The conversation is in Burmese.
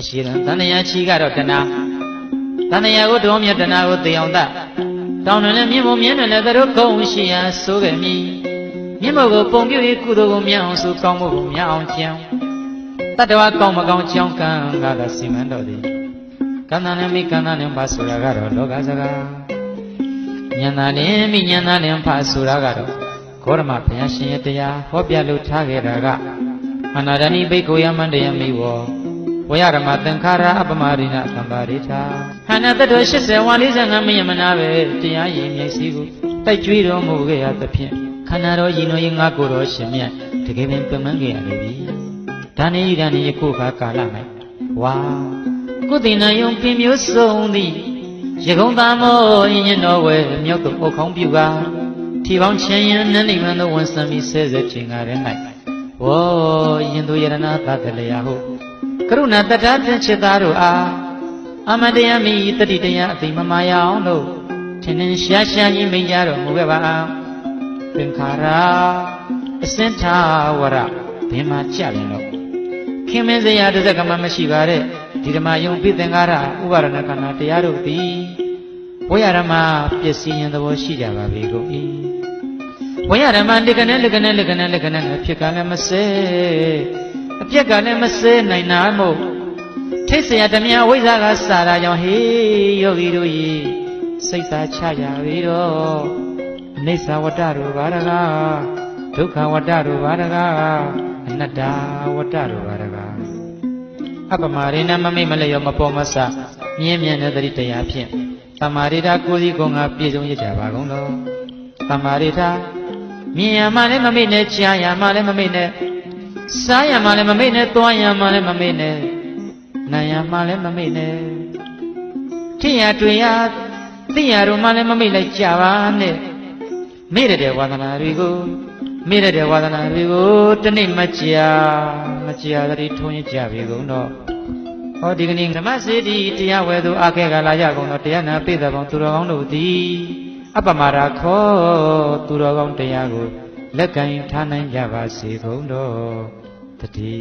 အရှိရန်တဏှာချီကတော့တဏှာတဏှာကိုတော်မြတ်တဏှာကိုသိအောင်တတ်တောင်းတယ်လည်းမြင့်မမြင့်တယ်လည်းသူတို့ကုန်းရှိရာဆိုခဲ့မည်မြင့်မကိုပုံပြု၍ကုသိုလ်ကိုမြတ်အောင်ဆိုကောင်းမှုကိုမြတ်အောင်ကြံတတ္တဝါကောင်းမကောင်းကြောင်းကံကသာစီမံတော်သည်ကန္တနဲ့မိကန္တနဲ့ပါဆိုတာကတော့လောကစကားဉာဏ်သာနဲ့မိဉာဏ်သာနဲ့ဖာဆိုတာကတော့ဂေါရမဘုရားရှင်ရဲ့တရားဟောပြလို့ထားခဲ့တာကအနာရဏိဘိက္ခုယမန္တယမိဝော ဝရဓမ္မသင်္ခါရအပမရိဏသံပါရိထာဟန္နတတော80ဝါ45မယမနာပဲတရားရည်မြိတ်စီကိုတိုက်ကြွေးတော်မူခဲ့ရသဖြင့်ခန္ဓာတော်ရည်တော်ရင်ငါကိုယ်တော်ရှင်မြတ်တကယ်ပင်ပြမန်းခဲ့ရပြီဒါနေဤဒါနေယခုခါကာလ၌ဝါကုသိဏယုံပြင်းမျိုးစုံသည်ရကုံသားမောယင်တော်ဝဲမြောက်သို့အုတ်ခေါင်းပြုကာထီပေါင်းချင်ရင်နန်းနိဗ္ဗာန်သို့ဝန်ဆံပြီးဆဲဆဲချိန်ကားတဲ့၌ဝေါယင်သူယရဏသတ္တလျာဟု ကရုဏာတတ္တဖြင့်จิตသားတို့အားအမတယမိတတိတယအတိမမာယအောင်လို့ထင်ထင်ရှားရှားကြီးမိန်ကြတော်မူခဲ့ပါအောင်သင်္ခါရအစင်ထာဝရဘင်မှာကြပြန်တော့ခင်မင်းစရာတစ်စက်ကမှမရှိပါတဲ့ဒီဓမ္မယုံပိသင်္ခါရဥပါရဏခန္ဓာတရားတို့သည်ဘဝရဓမ္မပစ္စည်းရင်သဘောရှိကြပါပြီကုန်၏ဘဝရဓမ္မလက္ခဏာလက္ခဏာလက္ခဏာလက္ခဏာနဲ့ဖြစ်ကလည်းမစဲ အပြက်ကလည်းမစဲနိုင်တာမို့ထိတ်ဆရာဓမြအဝိဇ္ဇာကစာတာကြောင့်ဟေးယောဂီတို့ရေစိတ်သာချကြပြီတော့အနိစ္စဝတ္တတို့ဘာရကဒုက္ခဝတ္တတို့ဘာရကအနတ္တဝတ္တတို့ဘာရကအပမာရိနမမိမလျောမပေါ်မဆမြင်းမြန်းတဲ့တတိတရားဖြင့်တမာရိတာကိုစီကုံကပြေဆုံးရကြပါကုန်တော်တမာရိတာမြင်ရမှလည်းမမိနဲ့ကြားရမှလည်းမမိနဲ့ စားရမှလည်းမမိတ်နဲ့သွားရမှလည်းမမိတ်နဲ့နာရမှလည်းမမိတ်နဲ့ထိရတွေ့ရသိရတော့မှလည်းမမိတ်လိုက်ကြပါနဲ့မိရတဲ့ဝါသနာတွေကိုမိရတဲ့ဝါသနာတွေကိုတနေ့မကြာမကြာတည်းထုံးရကြပြီကုန်တော့ဟောဒီကနေ့ဓမ္မစေတီတရားဝဲသူအခဲကလာကြကုန်တော့တရားနာပိဿပေါင်းသူတော်ကောင်းတို့သည် အပမရာခောသူတော်ကောင်းတရားကို လက်ကင်ထားနိုင်ကြပါစေကုန်တော့တတိ